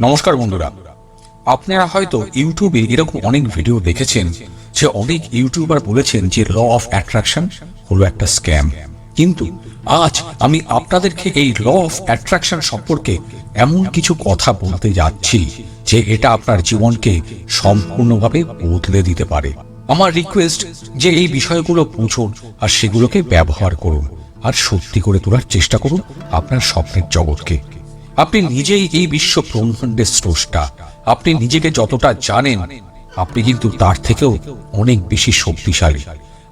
নমস্কার বন্ধুরা। আপনারা হয়তো ইউটিউবে এরকম অনেক ভিডিও দেখেছেন যে অনেক ইউটিউবার বলেছেন যে ল অফ অ্যাট্রাকশন হলো একটা স্ক্যাম। কিন্তু আজ আমি আপনাদেরকে এই ল অফ অ্যাট্রাকশন সম্পর্কে এমন কিছু কথা বলতে যাচ্ছি যে এটা আপনার জীবনকে সম্পূর্ণভাবে বদলে দিতে পারে। আমার রিকোয়েস্ট যে এই বিষয়গুলো বুঝুন আর সেগুলোকে ব্যবহার করুন আর সত্যি করে তোলার চেষ্টা করুন আপনার স্বপ্নের জগৎকে। আপনি নিজেই এই বিশ্ব ব্রহ্মাণ্ডের স্রষ্টা। আপনি নিজেকে যতটা জানেন, আপনি কিন্তু তার থেকেও অনেক বেশি শক্তিশালী।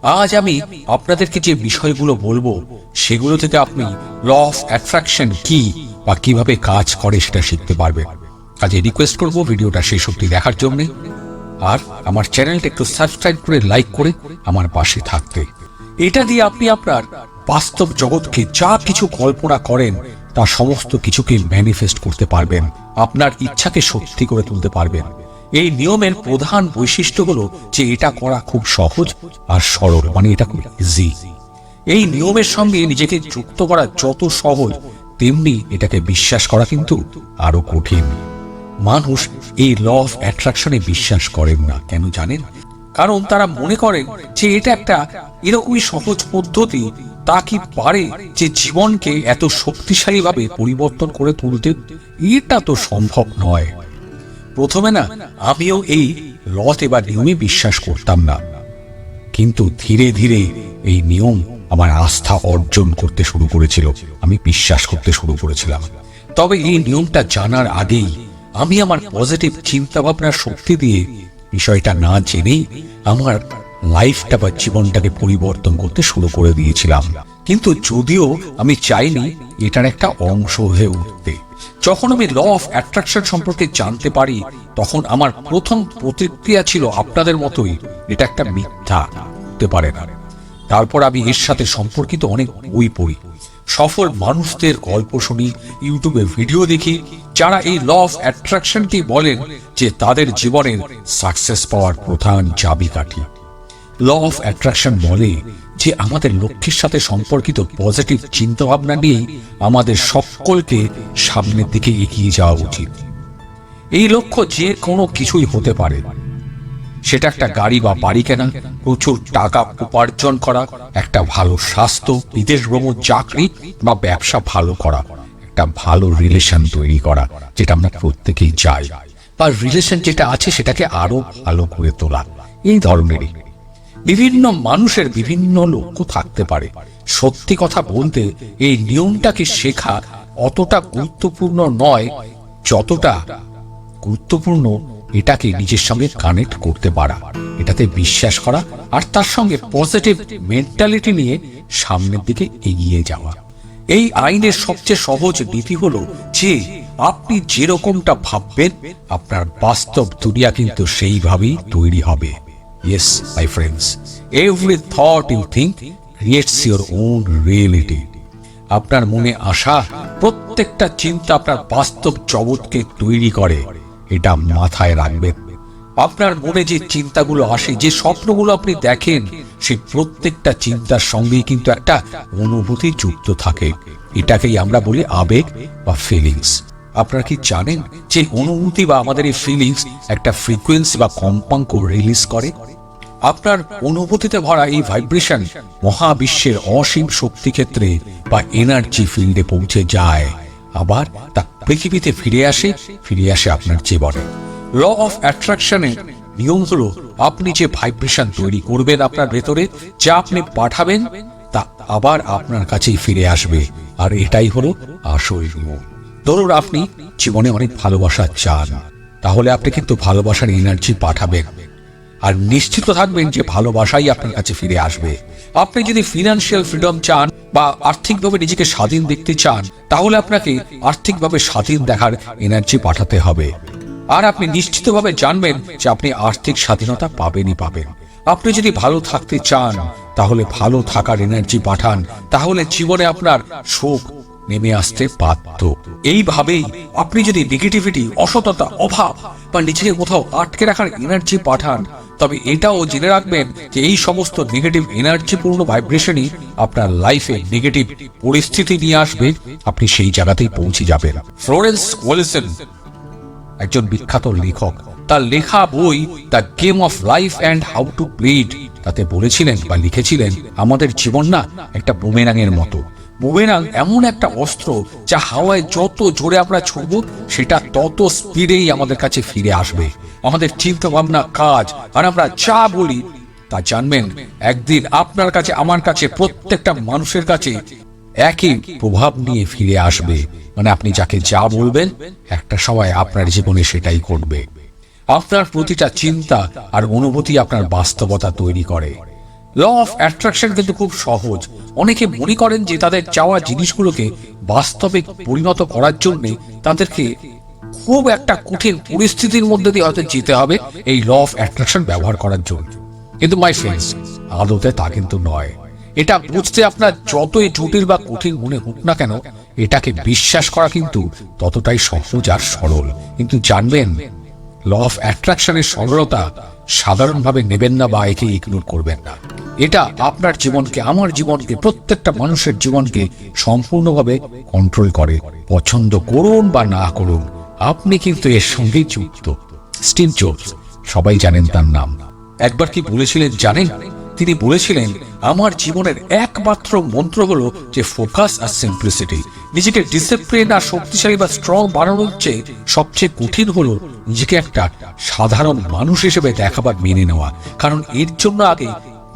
আজ আমি আপনাদেরকে যে বিষয়গুলো বলব, সেগুলো থেকে আপনি ল অফ অ্যাট্রাকশন কি বা কীভাবে কাজ করে সেটা শিখতে পারবেন। কাজে রিকোয়েস্ট করব ভিডিওটা শেষ অব্দি দেখার জন্য। আর আমার চ্যানেলটা একটু সাবস্ক্রাইব করে, লাইক করে আমার পাশে থাকতে। এটা দিয়ে আপনি আপনার বাস্তব জগৎকে যা কিছু কল্পনা করেন তা সমস্ত কিছুকে ম্যানিফেস্ট করতে পারবেন। আপনার ইচ্ছাকে সত্যি করে তুলতে পারবেন। এই নিয়মের প্রধান বৈশিষ্ট্য হলো যে এটা করা খুব সহজ আর সরল মানে এটা খুব ইজি এই নিয়মের সঙ্গে নিজেকে যুক্ত করা যত সহজ, তেমনি এটাকে বিশ্বাস করা কিন্তু আরও কঠিন। মানুষ এই ল অফ অ্যাট্রাকশনে বিশ্বাস করেন না, কেন জানেন? কারণ তারা মনে করেন যে এটা একটা এরকমই সহজ পদ্ধতি তা কি পারে যে জীবনকে এত শক্তিশালীভাবে পরিবর্তন করে তুলতে এটা তো সম্ভব নয়। প্রথমে না, আমিও এই রথ এবার নিয়মে বিশ্বাস করতাম না। কিন্তু ধীরে ধীরে এই নিয়ম আমার আস্থা অর্জন করতে শুরু করেছিল, আমি বিশ্বাস করতে শুরু করেছিলাম। তবে এই নিয়মটা জানার আগেই আমি আমার পজিটিভ চিন্তা ভাবনার শক্তি দিয়ে বিষয়টা না জেনেই আমার লাইফটা বা জীবনটাকে পরিবর্তন করতে শুরু করে দিয়েছিলাম। কিন্তু যদিও আমি চাইনি এটার একটা অংশ হয়ে উঠতে। যখন আমি ল অফ অ্যাট্রাকশন সম্পর্কে জানতে পারি, তখন আমার প্রথম প্রতিক্রিয়া ছিল আপনাদের মতোই, এটা একটা মিথ্যা হতে পারে না। তারপর আমি এর সাথে সম্পর্কিত অনেক বই পড়ি। সফল মানুষদের গল্প শুনি, ইউটিউবে ভিডিও দেখি, যারা এই ল অফ অ্যাট্রাকশনটি বলেন যে তাদের জীবনের সাকসেস পাওয়ার প্রধান চাবিকাঠি। ল অফ অ্যাট্রাকশন বলে যে আমাদের লক্ষ্যের সাথে সম্পর্কিত পজিটিভ চিন্তাভাবনা নিয়েই আমাদের সকলকে সামনের দিকে এগিয়ে যাওয়া উচিত। এই লক্ষ্য যে কোনো কিছুই হতে পারে। সেটা একটা গাড়ি বা বাড়ি কেনা, প্রচুর টাকা উপার্জন করা, একটা ভালো স্বাস্থ্য, বিদেশ ভ্রমণ, চাকরি বা ব্যবসা ভালো করা, একটা ভালো রিলেশন তৈরি করা, যেটা আমরা প্রত্যেকেই চাই। বা রিলেশন যেটা আছে সেটাকে আরও ভালো করে তোলা। এই ধরনেরই বিভিন্ন মানুষের বিভিন্ন লক্ষ্য থাকতে পারে। সত্যি কথা বলতে, এই নিয়মটাকে শেখা অতটা গুরুত্বপূর্ণ নয়, যতটা গুরুত্বপূর্ণ এটাকে নিজের সঙ্গে কানেক্ট করতে পারা। এটাতে বিশ্বাস করা আর তার সঙ্গে পজিটিভ মেন্টালিটি নিয়ে সামনের দিকে এগিয়ে যাওয়া। এই আইনের সবচেয়ে সহজ নীতি হলো যে, আপনি যেরকমটা ভাববেন, আপনার বাস্তব দুনিয়া কিন্তু সেইভাবেই তৈরি হবে। Yes my friends every thought you think creates your own reality আপনার মনে আসা প্রত্যেকটা চিন্তা আপনার বাস্তব জগৎকে তৈরি করে। এটা মাথায় রাখবেন। আপনার মনে যে চিন্তাগুলো আসে, যে স্বপ্নগুলো আপনি দেখেন, সেই প্রত্যেকটা চিন্তার সঙ্গে কিন্তু একটা অনুভূতি যুক্ত থাকে। এটাকেই আমরা বলি আবেগ বা ফিলিংস আপনারা কি জানেন যে অনুভূতি বা আমাদের এই ফিলিংস একটা ফ্রিকোয়েন্সি বা কম্পাঙ্ক রিলিজ করে? আপনার অনুভূতিতে ভরা এই ভাইব্রেশন মহাবিশ্বের অসীম শক্তি ক্ষেত্রে বা এনার্জি ফিল্ডে পৌঁছে যায়। আবার তা পৃথিবীতে ফিরে আসে ফিরে আসে আপনার জীবনে। ল অফ অ্যাট্রাকশনের নিয়ম হলো, আপনি যে ভাইব্রেশন তৈরি করবেন আপনার ভেতরে, যা আপনি পাঠাবেন, তা আবার আপনার কাছেই ফিরে আসবে। আর এটাই হলো আসল ধরুন আপনি জীবনে অনেক ভালোবাসা চান, তাহলে আপনি কিন্তু ভালোবাসার এনার্জি পাঠাবেন। আর নিশ্চিত থাকবেন যে ভালোবাসাই আপনার কাছে ফিরে আসবে। আপনি যদি ফিনান্সিয়াল ফ্রিডম চান বা আর্থিকভাবে নিজেকে স্বাধীন দেখতে চান, তাহলে আপনাকে আর্থিকভাবে স্বাধীন দেখার এনার্জি পাঠাতে হবে। আর আপনি নিশ্চিতভাবে জানবেন যে আপনি আর্থিক স্বাধীনতা পাবেনই পাবেন। আপনি যদি ভালো থাকতে চান, তাহলে ভালো থাকার এনার্জি পাঠান, তাহলে জীবনে আপনার সুখ নেমে আসতে বাধ্য। এইভাবেই আপনি যদি নেগেটিভিটি অসততা, অভাব বা নিজেকে কোথাও আটকে রাখার এনার্জি পাঠান তবে এটাও জেনে রাখবেন যে এই সমস্ত নেগেটিভ এনার্জিপূর্ণ ভাইব্রেশনই আপনার লাইফে নেগেটিভ পরিস্থিতি নিয়ে আসবে। আপনি সেই জায়গাতেই পৌঁছে যাবেন। ফ্লোরেন্স ওয়েলসন একজন বিখ্যাত লেখক, তার লেখা বই the game of life and how to played তাতে বলেছিলেন বা লিখেছিলেন, আমাদের জীবন না একটা বুমেরাঙের মতো। বুমেরাং এমন একটা অস্ত্র যা হাওয়ায় যত জোরে আমরা ছুড়ব সেটা তত স্পিডেই আমাদের কাছে ফিরে আসবে। আমাদের চিন্তা ভাবনা, কাজ, আর আমরা যা বলি তা জানবেন। একদিন আপনার কাছে, আমার কাছে, প্রত্যেকটা মানুষের কাছে একই প্রভাব নিয়ে ফিরে আসবে। মানে আপনি যাকে যা বলবেন, একটা সময় আপনার জীবনে সেটাই করবে আপনার প্রতিটা চিন্তা আর অনুভূতি আপনার বাস্তবতা তৈরি করে। ল অফ অ্যাট্রাকশন কিন্তু খুব সহজ। অনেকে মনে করেন যে তাদের চাওয়া জিনিসগুলোকে বাস্তবে পরিণত করার জন্যে তাদেরকে খুব একটা কঠিন পরিস্থিতির মধ্যে দিয়ে হয়তো যেতে হবে এই ল অফ অ্যাট্রাকশন ব্যবহার করার জন্য। কিন্তু মাই ফ্রেন্ডস আদতে তা কিন্তু নয়। এটা বুঝতে আপনার যতই জটিল বা কঠিন মনে হোক না কেন, এটাকে বিশ্বাস করা কিন্তু ততটাই সহজ আর সরল। কিন্তু জানবেন ল অফ অ্যাট্রাকশনের সরলতা সাধারণভাবে নেবেন না বা একে ইগনোর করবেন না। এটা আপনার জীবনকে, আমার জীবনকে, প্রত্যেকটা মানুষের জীবনকে সম্পূর্ণভাবে কন্ট্রোল করে। পছন্দ করুন বা না করুন আপনি কিন্তু এর সঙ্গে যুক্ত। স্টিভ জবস, সবাই জানেন তার নাম। একবার কি বলেছিলেন জানেন? তিনি বলেছিলেন, আমার জীবনের একমাত্র মন্ত্র হলো যে ফোকাস আর সিম্পলিসিটি। নিজেকে ডিসিপ্লিন আর শক্তিশালী বা স্ট্রং বানানোর চেয়ে সবচেয়ে কঠিন হলো নিজেকে একটা সাধারণ মানুষ হিসেবে দেখাবার মেনে নেওয়া। কারণ এর জন্য আগে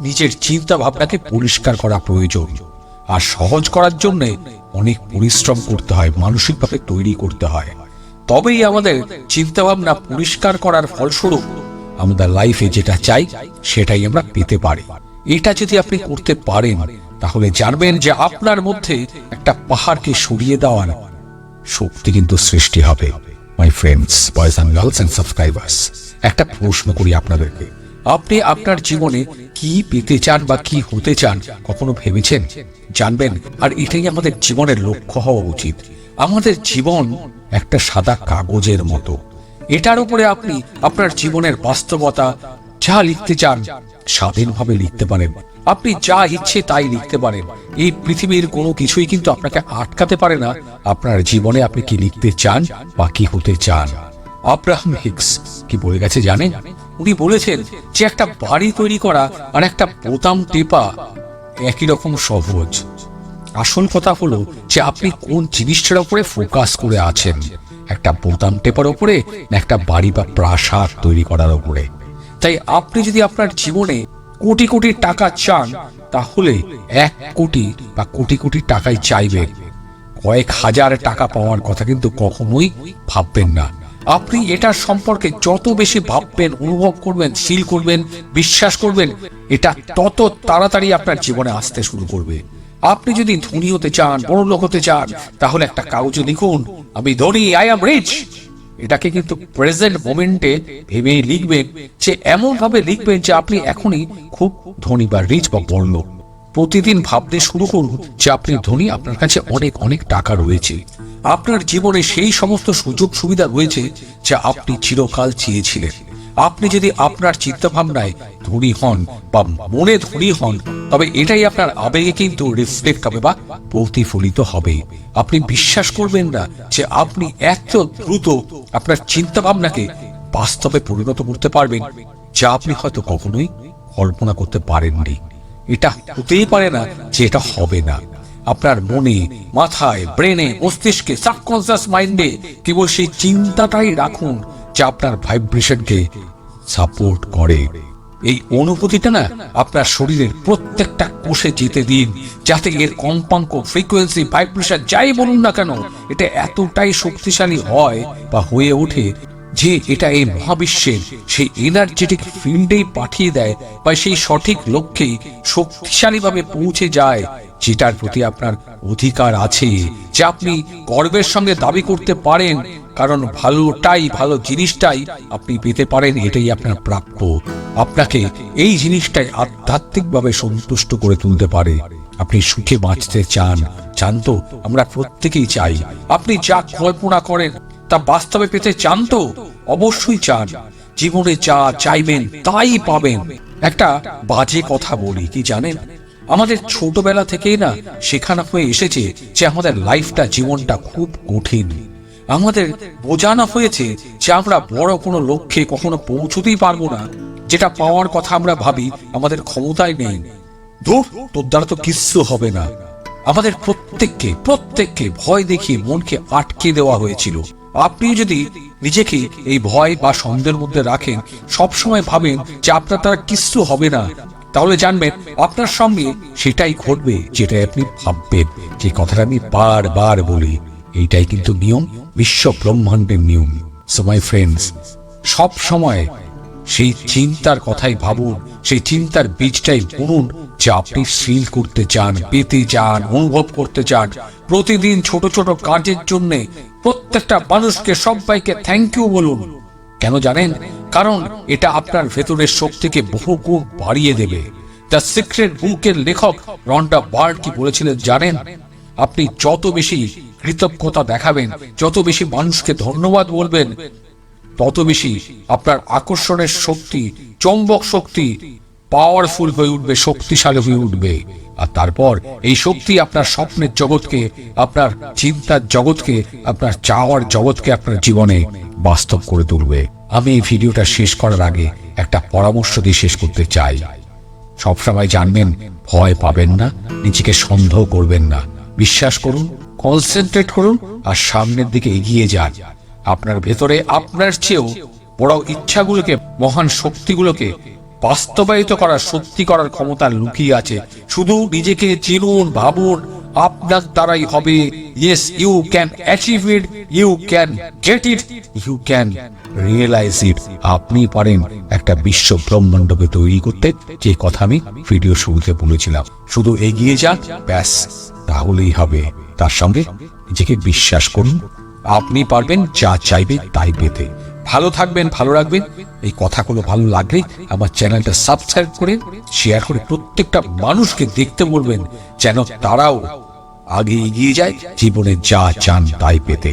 নিজের চিন্তা ভাবনাকে পরিষ্কার করা প্রয়োজন। আর সহজ করার জন্যে অনেক পরিশ্রম করতে হয়, মানসিকভাবে তৈরি করতে হয়। তবেই আমাদের চিন্তা ভাবনা পরিষ্কার করার ফলস্বরূপ আমাদের লাইফে যেটা চাই, সেটাই আমরা পেতে পারি। এটা যদি আপনি করতে পারেন, তাহলে জানবেন যে আপনার মধ্যে একটা পাহাড়কে সরিয়ে দেওয়ার শক্তি কিন্তু সৃষ্টি হবে। My friends boys and girls and subscribers একটা প্রশ্ন করি আপনাদেরকে। আপনি আপনার জীবনে কি পেতে চান বা কি হতে চান, কখনো ভেবেছেন? জানবেন। আর এটাই আমাদের জীবনের লক্ষ্য হওয়া উচিত। আমাদের জীবন একটা সাদা কাগজের মতো। এটার উপরে আপনি আপনার জীবনের বাস্তবতা যা লিখতে চান, স্বাধীনভাবে লিখতে পারেন। আপনি যা ইচ্ছে তাই লিখতে পারেন। এই পৃথিবীর কোনো কিছুই কিন্তু আপনাকে আটকাতে পারে না। আপনার জীবনে আপনি কি লিখতে চান বা কি হতে চান? আব্রাহাম হিক্স কি বলে গেছে জানেন? উনি বলেছেন যে একটা বাড়ি তৈরি করা আর একটা বোতাম টেপা একই রকম সহজ। আসল কথা হলো যে আপনি কোন জিনিসটার উপরে ফোকাস করে আছেন? একটা বোতাম টেপার উপরে না একটা বাড়ি বা প্রাসাদ তৈরি করার উপরে? তাই আপনি যদি আপনার জীবনে কোটি কোটি টাকা চান, তাহলে এক কোটি বা কোটি কোটি টাকাই চাইবেন। কয়েক হাজার টাকা পাওয়ার কথা কিন্তু কখনোই ভাববেন না। আপনি এটার সম্পর্কে যত বেশি ভাববেন, অনুভব করবেন ফিল করবেন, বিশ্বাস করবেন, এটা তত তাড়াতাড়ি আপনার জীবনে আসতে শুরু করবে। আপনি যদি ধনী হতে চান, বড় লোক হতে চান, তাহলে একটা কাগজে লিখুন। আমি ধনী আই এম রিচ এটাকে কিন্তু প্রেজেন্ট মোমেন্টে ভেবে লিখবেন যে এমন ভাবে লিখবেন যে আপনি এখনই খুব ধনী বা রিচ বা বড় লোক। প্রতিদিন ভাবতে শুরু করুন যে আপনি ধনী, আপনার কাছে অনেক অনেক টাকা রয়েছে। আপনার জীবনে সেই সমস্ত সুযোগ সুবিধা রয়েছে যা আপনি চিরকাল চেয়েছিলেন। আপনি যদি আপনার চিন্তাভাবনায় ধনী হন বা মনে ধনী হন তবে এটাই আপনার আবেগে কিন্তু রিফ্লেক্ট হবে বা প্রতিফলিত হবে। আপনি বিশ্বাস করবেন না যে আপনি এত দ্রুত আপনার চিন্তা ভাবনাকে বাস্তবে পরিণত করতে পারবেন, যা আপনি হয়তো কখনোই কল্পনা করতে পারেননি। এটা হতেই পারে না যে এটা হবে না। আপনার মনে, মাথায় ব্রেনে মস্তিষ্কে সাবকনসিয়াস মাইন্ডে কেবল সেই চিন্তাটাই রাখুন যা আপনার ভাইব্রেশনকে সাপোর্ট করে। এই অনুভূতিটা না আপনার শরীরের প্রত্যেকটা কোষে যেতে দিন, যাতে এর কম্পাঙ্ক ফ্রিকোয়েন্সি ভাইব্রেশন যাই বলুন না কেন, এটা এতটাই শক্তিশালী হয় বা হয়ে ওঠে যে এটা এই মহাবিশ্বের সেই এনার্জেটিক ফিল্ডেই পাঠিয়ে দেয় বা সেই সঠিক লক্ষ্যেই শক্তিশালীভাবে পৌঁছে যায়, যেটার প্রতি আপনার অধিকার আছে, যে আপনি গর্বের সঙ্গে দাবি করতে পারেন, কারণ ভালোটাই, ভালো জিনিসটাই আপনি পেতে পারেন, এটাই আপনার প্রাপ্য। আপনাকে এই জিনিসটাই আধ্যাত্মিকভাবে সন্তুষ্ট করে তুলতে পারে। আপনি সুখে বাঁচতে চান চান তো আমরা প্রত্যেকেই চাই। আপনি যা কল্পনা করেন তা বাস্তবে পেতে চান তো? অবশ্যই চান। জীবনে যা চাইবেন, তাই পাবেন। একটা বাজে কথা বলি, কি জানেন? আমাদের ছোটবেলা থেকেই না শেখানো হয়ে এসেছে যে আমাদের লাইফটা, জীবনটা খুব কঠিন। আমাদের বোঝানো হয়েছে যে আমরা বড় কোনো লক্ষ্যে কখনো পৌঁছতেই পারব না, যেটা পাওয়ার কথা আমরা ভাবি, আমাদের ক্ষমতায় নেই। ধুর, তোর দ্বারা তো কিচ্ছু হবে না। আমাদের প্রত্যেককে প্রত্যেককে ভয় দেখিয়ে মনকে আটকে দেওয়া হয়েছিল। আপনি যদি নিজেকে এই ভয় বা সন্দেহের মধ্যে রাখেন, সবসময় ভাবেন যে আপনার দ্বারা কিচ্ছু হবে না, তাহলে জানবেন আপনার সঙ্গে সেটাই ঘটবে যেটা আপনি ভাববেন। যে কথাটা আমি বারবার বলি, এইটাই কিন্তু নিয়ম, বিশ্ব ব্রহ্মাণ্ডের নিয়ম। সো মাই ফ্রেন্ডস সব সময় সেই চিন্তার কথাই ভাবুন, সেই চিন্তার বীজটাই বুনুন যে আপনি ফিল করতে চান, পেতে চান, অনুভব করতে চান। প্রতিদিন ছোট ছোট কাজের জন্য প্রত্যেকটা মানুষকে, সবাইকে থ্যাংক ইউ বলুন। কেন জানেন? কারণ এটা আপনার ভেতরের শক্তিকে বহু গুণ বাড়িয়ে দেবে। দ্য সিক্রেট বুকের লেখক রন্ডা বার্ড কি বলেছিলেন জানেন? আপনি যত বেশি কৃতজ্ঞতা দেখাবেন, যত বেশি মানুষকে ধন্যবাদ বলবেন, তত বেশি আপনার আকর্ষণের শক্তি, চম্বক শক্তি পাওয়ারফুল হয়ে উঠবে, শক্তিশালী হয়ে উঠবে। আর তারপর এই শক্তি আপনার স্বপ্নের জগৎকে, আপনার চিন্তার জগৎকে, আপনার চাওয়ার জগৎকে আপনার জীবনে বাস্তব করে তুলবে। আমি এই ভিডিওটা শেষ করার আগে একটা পরামর্শ দিয়ে শেষ করতে চাই। সবসময় জানবেন, ভয় পাবেন না, নিজেকে সন্দেহ করবেন না। বিশ্বাস করুন কনসেন্ট্রেট করুন, আর সামনের দিকে এগিয়ে যান। আপনার ভেতরে আপনার চেয়েও বড় ইচ্ছাগুলোকে, মহান শক্তিগুলোকে বাস্তবায়িত করার, সত্যি করার ক্ষমতা লুকিয়ে আছে। শুধু নিজেকে চিনুন, ভাবুন, আপনার দ্বারাই হবে। Yes you can achieve it you can get it you can realise it আপনি পারেন একটা বিশ্ব ব্রহ্মাণ্ডকে তৈরি করতে। যে কথা আমি ভিডিও শুরুতে বলেছিলাম। শুধু এগিয়ে যান, ব্যাস, তাহলেই হবে। তার সঙ্গে নিজেকে বিশ্বাস করুন। আপনি পারবেন যা চাইবে তাই পেতে। ভালো থাকবেন, ভালো রাখবেন। এই কথাগুলো ভালো লাগলে আমার চ্যানেলটা সাবস্ক্রাইব করে শেয়ার করে প্রত্যেকটা মানুষকে দেখতে বলবেন যেন তারাও আগে এগিয়ে যায় জীবনে যা চান তাই পেতে।